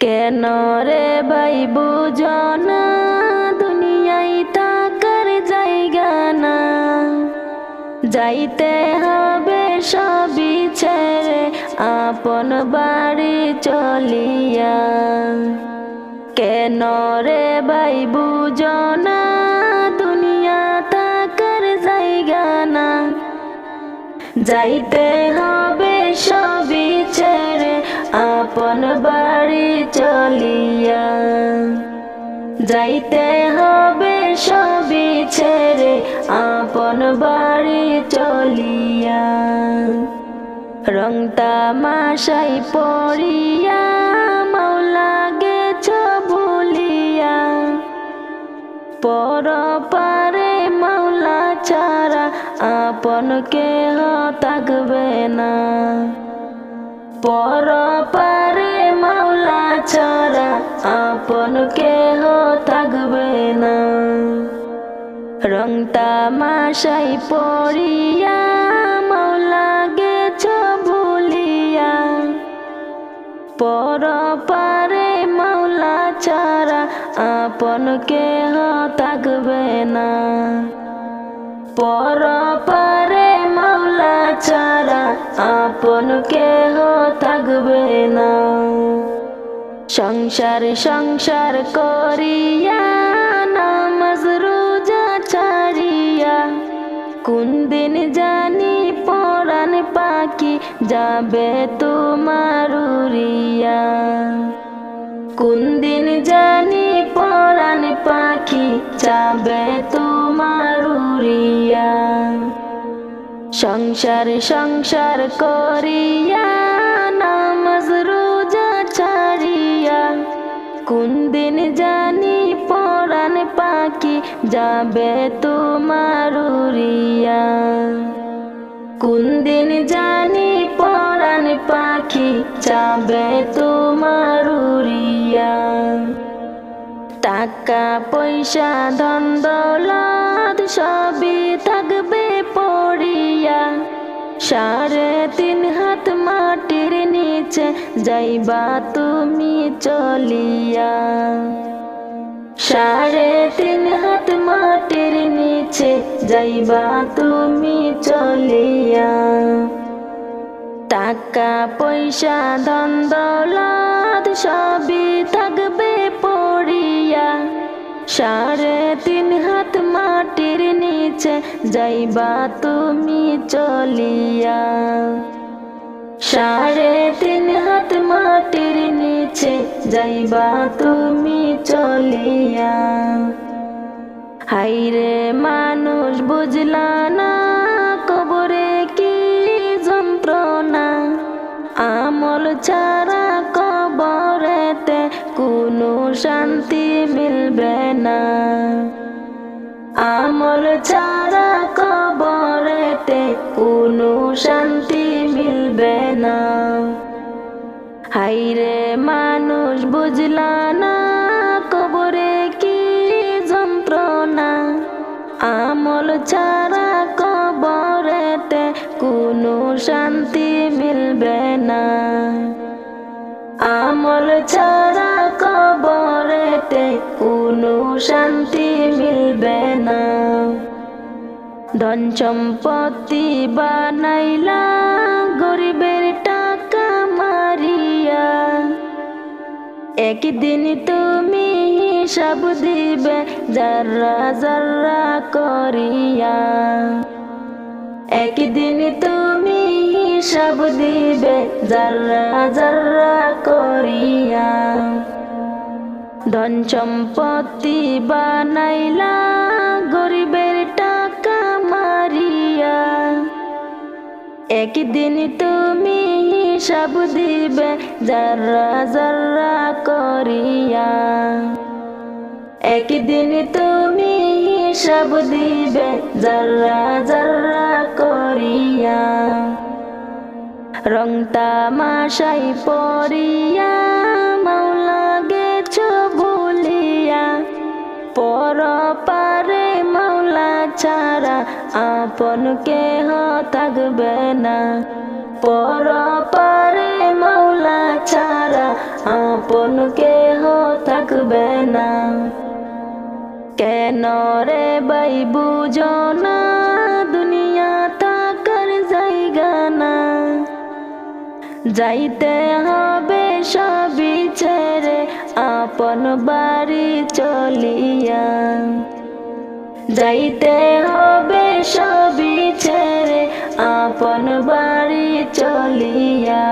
কেন রে ভাই বুঝনা দুনিয়ায় তাকার জায়গা না। যাইতে হবে সবই ছেড়ে আপন বাড়ি চলিয়া। কেন রে ভাই বুঝনা দুনিয়া তাকার জায়গা না। যাইতে হবে সবই ছেড়ে আপন বাড়ি চলিয়া। যাইতে হবে সবই ছেড়ে আপন বাড়ি চলিয়া। রং তামাশাই পড়িয়া মাওলা গেছ ভুলিয়া। পর পারে মাওলা ছাড়া আপন কেহ থাকবে না। পর পারে মাওলা ছাড়া আপন কেহ থাকবে না। রং তামাশাই পড়িয়া মাওলা গেছ ভুলিয়া। পর পারে মাওলা ছাড়া আপন কেহ থাকবে না। পর পারে ছাড়া আপন কেহ থাকবে না। সংসার সংসার করিয়া, নামাজ রোজা ছাড়িয়া, কোন দিন জানি পরাণ পাখি যাবে তোমার উড়িয়া। কোন দিন জানি পরাণ পাখি যাবে তোমার উড়িয়া। সংসার সংসার করিয়া, নামাজ, রোজা ছাড়িয়া। কোন দিন জানি পরাণ পাখি যাবে তোমার উড়িয়া। কোন দিন জানি পরাণ পাখি যাবে তোমার উড়িয়া। টাকা, পয়সা, ধন সবই থাকবে পড়িয়া সাড়ে তিন হাত মাটির নিচে যাইবা তুমি চলিয়া। সাড়ে তিন হাত মাটির নিচে যাইবা তুমি চলিয়া। টাকা, পয়সা দন্দলাদ সবই থাকবে পড়িয়া। সাড়ে তিন নিচে যাইবা তুমি চলিয়া। সাড়ে তিন হাত মাটির নিচে যাইবা তুমি চলিয়া। হাইরে মানুষ বুঝলা না কবরে কি যন্ত্রণা। আমল ছাড়া কবরেতে কোনো শান্তি মিলবে না। আমল ছাড়া কবরেতে কোনো শান্তি মিলবে না। হাইরে মানুষ বুঝলা না কবরে কি যন্ত্রণা। আমল ছাড়া কবরেতে কোনো শান্তি মিলবে না। আমল ছাড়া কবরেতে কোনো শান্তি মিলবে না। ধন সম্পত্তি বানাইলা গরিবের টাকা মারিয়া। একদিন তুমি হিসাব দিবে যারা যারা করিয়া। একদিন তুমি হিসাব দিবে যারা যারা করিয়া। ধন সম্পত্তি বানাইলা, গরিবের টাকা মারিয়া। একদিন তুমি হিসাব দিবে যারা যারা করিয়া। একদিন তুমি হিসাব দিবে যারা যারা করিয়া। রং তামাশাই পড়িয়া মাওলা গেছ পর পারে মাওলা ছাড়া আপন কেহ থাকবে না। পর পারে মাওলা ছাড়া আপন কেহ থাকবে না। কেন রে বাই বুঝো না, দুনিয়া থাকার জায়গা না। যাইতে হবে সবই ছেড়ে আপন বাড়ি চলিয়া। যাইতে হবে সবই ছেড়ে আপন বাড়ি চলিয়া।